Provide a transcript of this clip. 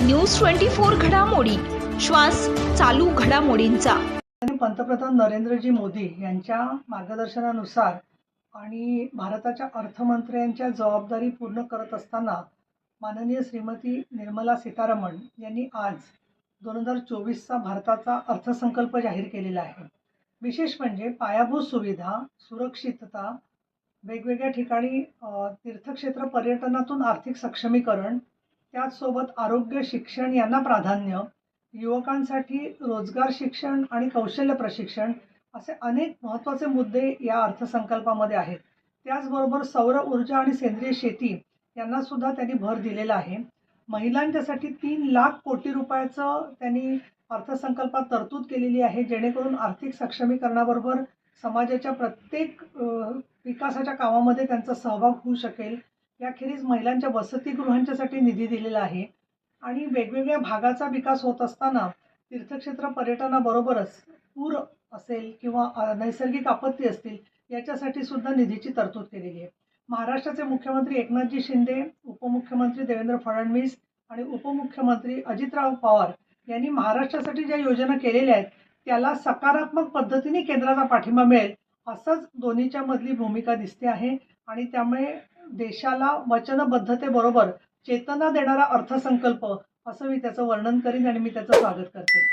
News twenty four घडामोडी. श्वास चालू घडामोडींचा. आणि पंतप्रधान नरेंद्रजी मोदी यांच्या मार्गदर्शनानुसार आणि भारताच्या अर्थमंत्र्यांच्या जबाबदारी पूर्ण करत असताना माननीय श्रीमती निर्मला सीतारमण यांनी आज दोन हजार चोवीसचा भारताचा अर्थसंकल्प जाहीर केलेला आहे. विशेष म्हणजे पायाभूत सुविधा सुरक्षितता वेगवेगळ्या ठिकाणी तीर्थक्षेत्र पर्यटनातून आर्थिक सक्षमीकरण त्याचसोबत आरोग्य शिक्षण यांना प्राधान्य युवकांसाठी रोजगार शिक्षण आणि कौशल्य प्रशिक्षण असे अनेक महत्त्वाचे मुद्दे या अर्थसंकल्पामध्ये आहेत. त्याचबरोबर सौर ऊर्जा आणि सेंद्रिय शेती यांना सुद्धा त्यांनी भर दिलेला आहे. महिलांच्यासाठी तीन लाख कोटी रुपयाचं त्यांनी अर्थसंकल्पात तरतूद केलेली आहे जेणेकरून आर्थिक सक्षमीकरणाबरोबर समाजाच्या प्रत्येक विकासाच्या कामामध्ये त्यांचा सहभाग होऊ शकेल. याखेरीज महिलांच्या वसतिगृहांच्यासाठी निधी दिलेला आहे. आणि वेगवेगळ्या भागाचा विकास होत असताना तीर्थक्षेत्र पर्यटनाबरोबरच पूर असेल किंवा नैसर्गिक आपत्ती असतील याच्यासाठी सुद्धा निधीची तरतूद केलेली आहे. महाराष्ट्राचे मुख्यमंत्री एकनाथजी शिंदे उपमुख्यमंत्री देवेंद्र फडणवीस आणि उपमुख्यमंत्री अजितराव पवार यांनी महाराष्ट्रासाठी ज्या योजना केलेल्या आहेत त्याला सकारात्मक पद्धतीने केंद्राचा पाठिंबा मिळेल असंच दोन्हीच्या मधली भूमिका दिसते आहे. आणि त्यामुळे देशाला वचनबद्धतेबरोबर चेतना देणारा अर्थसंकल्प असं मी त्याचं वर्णन करीन आणि मी त्याचं स्वागत करते.